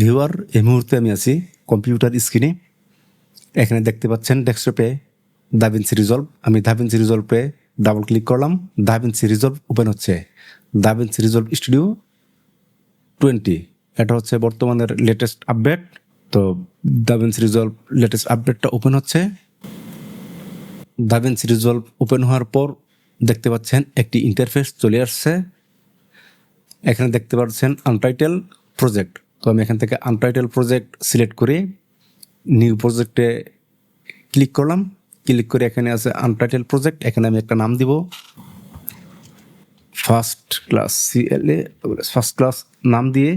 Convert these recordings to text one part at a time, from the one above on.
Viewer, এই মুহূর্তে আমি আছি কম্পিউটার স্ক্রিনে। এখানে দেখতে পাচ্ছেন ডেস্কটপে দাভিন্সি রিজলভ। আমি দাভিন্সি রিজলভে ডাবল ক্লিক করলাম। দাভিন্সি রিজলভ ওপেন হচ্ছে। DaVinci Resolve studio twenty. এটা হচ্ছে বর্তমানের লেটেস্ট আপডেট তো দাভিন্সি রিজলভ লেটেস্ট আপডেটটা ওপেন হচ্ছে। দাভিন্সি রিজলভ ওপেন হওয়ার পর দেখতে পাচ্ছেন একটি ইন্টারফেস চলে আসছে। এখানে দেখতে পাচ্ছেন আনটাইটেল প্রজেক্ট তো আমি এখান থেকে আনটাইটেল প্রজেক্ট সিলেক্ট করে নিউ প্রজেক্টে ক্লিক করলাম। ক্লিক করে এখানে আছে আনটাইটেল প্রজেক্ট এখানে আমি একটা নাম দিব। First class CLA first class নাম দিয়ে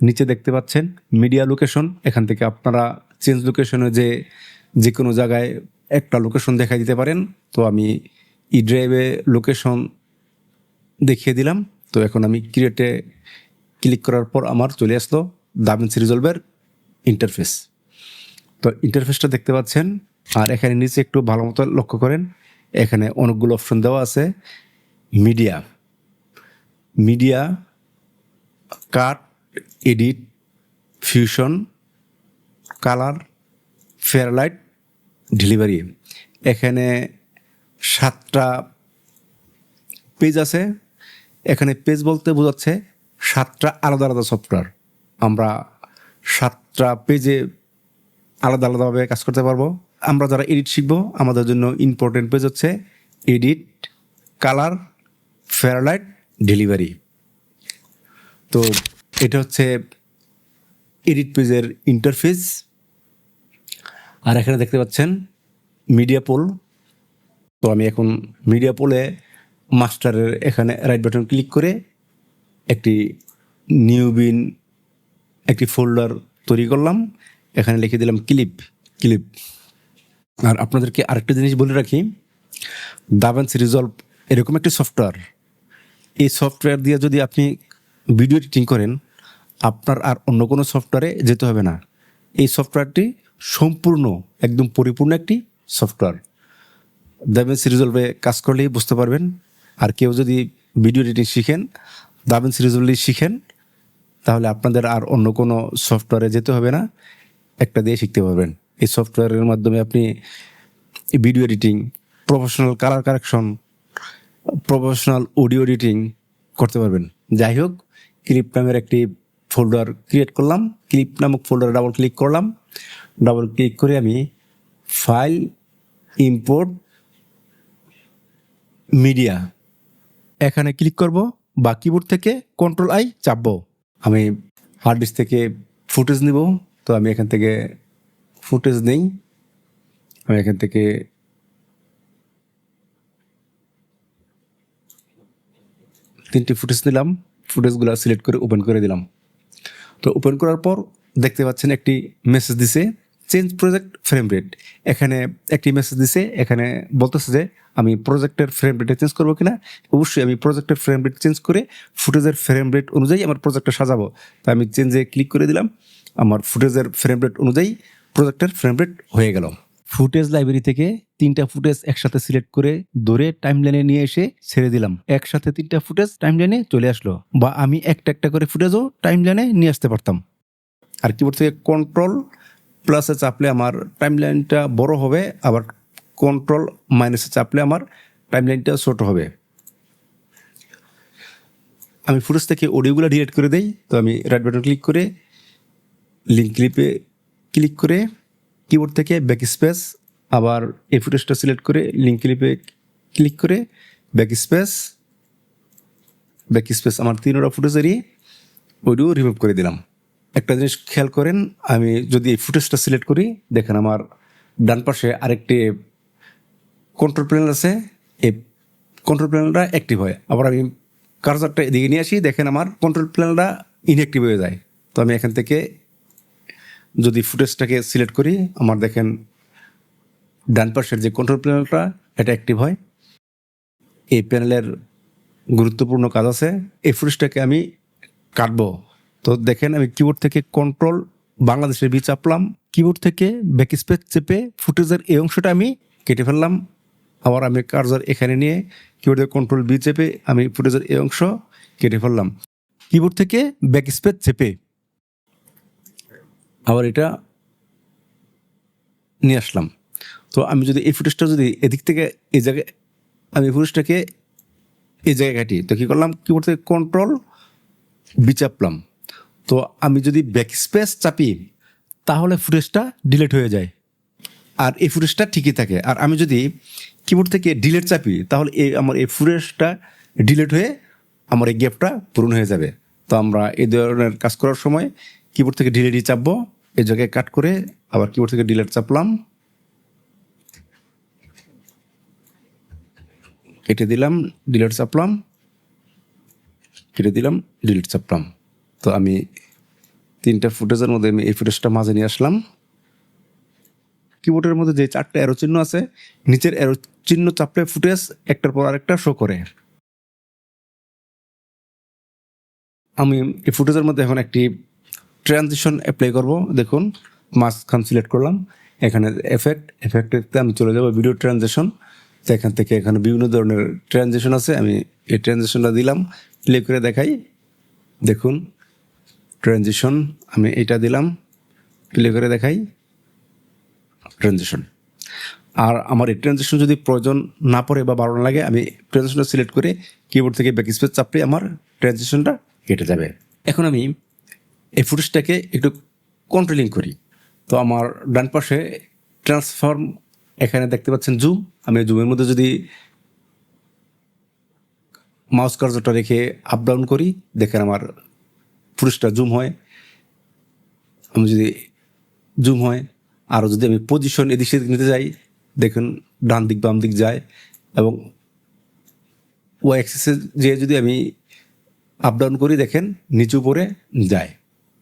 নিচে দেখতে পাচ্ছেন মিডিয়া লোকেশন এখান থেকে আপনারা চেঞ্জ লোকেশনে যে যে কোনো জায়গায় একটা লোকেশন দেখাই দিতে পারেন। তো আমি ই ড্রাইভে লোকেশন দেখিয়ে দিলাম। তো এখন আমি ক্রিয়েটে ক্লিক করার পর আমার চলে আসলো। দাভিন্সি রিজলভের ইন্টারফেস তো ইন্টারফেসটা দেখতে পাচ্ছেন। আর এখানে নিচে একটু ভালো মতো লক্ষ্য করেন। এখানে অনেকগুলো অপশন দেওয়া আছে। Media media cut edit fusion colour Fairlight delivery এখানে সাতটা পেজ আছে। এখানে পেজ বলতে বোঝাচ্ছে সাতটা আলাদা আলাদা সফটওয়্যার আমরা সাতটা পেজে আলাদা আলাদাভাবে কাজ করতে পারব। আমরা যারা এডিট শিখব, আমাদের জন্য ইম্পর্টেন্ট পেজ হচ্ছে এডিট কালার ফেয়ারলাইট ডেলিভারি তো এটা হচ্ছে এডিট পেজের ইন্টারফেস আর এখানে দেখতে পাচ্ছেন মিডিয়া পোল তো আমি এখন মিডিয়া পোলে মাস্টারের এখানে রাইট বাটন ক্লিক করে একটি নিউ বিন একটি ফোল্ডার তৈরি করলাম। এখানে লিখে দিলাম ক্লিপ ক্লিপ। আর আপনাদেরকে আরেকটা জিনিস বলে রাখি দাভেন্স রিজলভ এরকম একটি সফটওয়্যার। এই সফটওয়্যার দিয়ে যদি আপনি ভিডিও এডিটিং করেন, আপনার আর অন্য কোনো সফটওয়্যারে যেতে হবে না। এই সফটওয়্যারটি সম্পূর্ণ, একদম পরিপূর্ণ একটি সফটওয়্যার। দাভেন্স রিজলভে কাজ করলেই বুঝতে পারবেন। আর কেউ যদি ভিডিও এডিটিং শিখেন দাভেন্স রিজলভলি শিখেন তাহলে আপনাদের আর অন্য কোনো সফটওয়্যারে যেতে হবে না। একটা দিয়ে শিখতে পারবেন। এই সফটওয়্যারের মাধ্যমে আপনি video editing professional colour correction professional audio editing করতে পারবেন। যাই হোক ক্লিপ নামের একটি ফোল্ডার ক্রিয়েট করলাম। ক্লিপ নামক ফোল্ডারে ডাবল ক্লিক করলাম। ডাবল ক্লিক করে আমি ফাইল ইম্পোর্ট মিডিয়া এখানে ক্লিক করব, বা কিবোর্ড থেকে কন্ট্রোল আই চাপবো। আমি হার্ড ডিস্ক থেকে ফুটেজ নিব। তো আমি এখান থেকে ফুটেজ নেই। আমি এখান থেকে তিনটি ফুটেজ নিলাম। ফুটেজগুলো সিলেক্ট করে ওপেন করে দিলাম। তো ওপেন করার পর দেখতে পাচ্ছেন একটি মেসেজ দিছে। Change project frame rate. এখানে একটি মেসেজ দিছে, এখানে বলতেছে যে, আমি প্রজেক্টের ফ্রেম রেটে চেঞ্জ করব কিনা? অবশ্যই আমি প্রজেক্টের ফ্রেম রেট চেঞ্জ করে ফুটেজের ফ্রেম রেট অনুযায়ী আমার প্রজেক্টটা সাজাবো। তাই আমি চেঞ্জে ক্লিক করে দিলাম, আমার ফুটেজের ফ্রেম রেট অনুযায়ী প্রজেক্টের ফ্রেম রেট হয়ে গেল। ফুটেজ লাইব্রেরি থেকে তিনটা ফুটেজ একসাথে সিলেক্ট করে ধরে টাইম লাইনে নিয়ে এসে ছেড়ে দিলাম। একসাথে তিনটা ফুটেজ টাইম লাইনে চলে আসলো বা আমি একটা একটা করে ফুটেজও টাইম লাইনে নিয়ে আসতে পারতাম। আর কিবোর্ড থেকে কন্ট্রোল প্লাসে চাপলে আমার টাইম লাইনটা বড় হবে, আবার কন্ট্রোল মাইনাসে চাপলে আমার টাইম লাইনটা ছোট হবে। আমি ফুটেজ থেকে অডিওগুলো ডিলিট করে দেই, তো আমি রাইট বাটন ক্লিক করে লিঙ্ক ক্লিপে ক্লিক করে কিবোর্ড থেকে ব্যাক স্পেস আবার এই ফুটেজটা সিলেক্ট করে লিঙ্ক ক্লিপে ক্লিক করে ব্যাক স্পেস ব্যাক স্পেস আমার তিনোটা ফুটেজেরই অডিও রিমুভ করে দিলাম। একটা জিনিস খেয়াল করেন, আমি যদি এই ফুটেজটা সিলেক্ট করি, দেখেন আমার ডান পাশে আরেকটি কন্ট্রোল প্যানেল আছে। এই কন্ট্রোল প্যানেলটা অ্যাক্টিভ হয়। আবার আমি কার্সারটা এদিকে নিয়ে আসি, দেখেন আমার কন্ট্রোল প্যানেলটা ইনঅ্যাক্টিভ হয়ে যায়। তো আমি এখান থেকে যদি ফুটেজটাকে সিলেক্ট করি, আমার দেখেন ডান পাশের যে কন্ট্রোল প্যানেলটা এটা অ্যাক্টিভ হয়। এই প্যানেলের গুরুত্বপূর্ণ কাজ আছে। এই ফুটেজটাকে আমি কাটবো। তো দেখেন, আমি কিবোর্ড থেকে কন্ট্রোল বাংলাদেশের বি চাপলাম কিবোর্ড থেকে ব্যাক স্পেস চেপে ফুটেজের এই অংশটা আমি কেটে ফেললাম। আবার আমি কার্জার এখানে নিয়ে কিবোর্ডে কন্ট্রোল বি চেপে আমি ফুটেজের এই অংশ কেটে ফেললাম। কিবোর্ড থেকে ব্যাক স্পেস চেপে আবার এটা নিয়ে আসলাম। তো আমি যদি এই ফুটেজটা যদি এদিক থেকে এই জায়গায়, আমি ফুটেজটাকে এই জায়গায় কাটি, তো কী করলাম? কিবোর্ড থেকে কন্ট্রোল বিচাপলাম তো আমি যদি ব্যাক স্পেস চাপি, তাহলে ফুটেজটা ডিলেট হয়ে যায়। আর এই ফুটেজটা ঠিকই থাকে। আর আমি যদি কিবোর্ড থেকে ডিলেট চাপি, তাহলে এই আমার এই ফুটেজটা ডিলেট হয়ে আমার এই গ্যাপটা পূরণ হয়ে যাবে। তো আমরা এই ধরনের কাজ করার সময় কিবোর্ড থেকে ডিলেটই চাপবো। এই জায়গায় কাট করে আবার কিবোর্ড থেকে ডিলেট চাপলাম। কেটে দিলাম ডিলেট চাপলাম। কেটে দিলাম ডিলেট চাপলাম। তো আমি তিনটা ফুটেজের মধ্যে আমি এই ফুটেজটা মাঝে নিয়ে আসলাম। কিবোর্ডের মধ্যে যে চারটা অ্যারো চিহ্ন আছে, নিচের অ্যারো চিহ্ন চাপলে ফুটেজ একটার পর আরেকটা শো করে। আমি এই ফুটেজের মধ্যে এখন একটি ট্রানজিশন অ্যাপ্লাই করব। দেখুন, মাঝখান সিলেক্ট করলাম। এখানে এফেক্ট এফেক্টে আমি চলে যাব ভিডিও ট্রানজেকশন তো এখান থেকে এখানে বিভিন্ন ধরনের ট্রানজেকশন আছে। আমি এই ট্রানজেকশনটা দিলাম প্লে করে দেখাই। দেখুন ট্রানজিশন আমি এটা দিলাম প্লে করে দেখাই। ট্রানজিশন আর আমার এই ট্রানজিশন যদি প্রয়োজন না পড়ে বা বাড়ানো লাগে, আমি ট্রানজিশনটা সিলেক্ট করে কিবোর্ড থেকে ব্যাক স্পেস চাপলে আমার ট্রানজিশনটা কেটে যাবে। এখন আমি এই ফুটেজটাকে একটু কন্ট্রোলিং করি। তো আমার ডান পাশে ট্রান্সফর্ম এখানে দেখতে পাচ্ছেন জুম আমি জুমের মধ্যে যদি মাউস কার্যটা রেখে আপ ডাউন করি, দেখেন আমার ফুটেজটা জুম হয়, আমি যদি জুম হয়, আর যদি আমি পজিশন এদিক সেদিক নিতে যাই, দেখুন, ডান দিক, বাম দিক যায় এবং ও অ্যাক্সেসে যে যদি আমি আপ ডাউন করি, দেখেন, নিচু পরে যায়।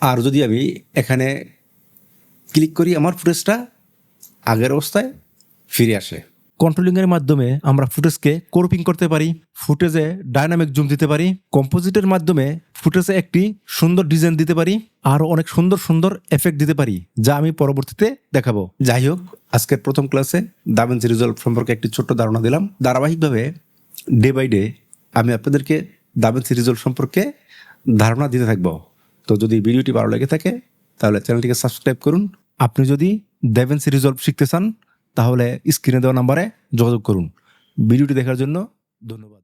আর যদি আমি এখানে ক্লিক করি, আমার ফুটেজটা আগের অবস্থায় ফিরে আসে। কন্ট্রোলিংয়ের মাধ্যমে আমরা ফুটেজকে কোরপিং করতে পারি, ফুটেজে ডাইনামিক জুম দিতে পারি কম্পোজিটের মাধ্যমে ফুটেজে একটি সুন্দর ডিজাইন দিতে পারি, আরও অনেক সুন্দর সুন্দর এফেক্ট দিতে পারি, যা আমি পরবর্তীতে দেখাবো। যাই হোক, আজকের প্রথম ক্লাসে দাবেন্সি রিজলভ সম্পর্কে একটি ছোট্ট ধারণা দিলাম। ধারাবাহিকভাবে ডে বাই ডে আমি আপনাদেরকে দাবেন্সি রিজলভ সম্পর্কে ধারণা দিতে থাকব। তো যদি ভিডিওটি ভালো লেগে থাকে, তাহলে চ্যানেলটিকে সাবস্ক্রাইব করুন। আপনি যদি দেভেন্সি রিজলভ শিখতে চান তাহলে স্ক্রিনে দেওয়া নাম্বারে যোগাযোগ করুন। ভিডিওটি দেখার জন্য ধন্যবাদ।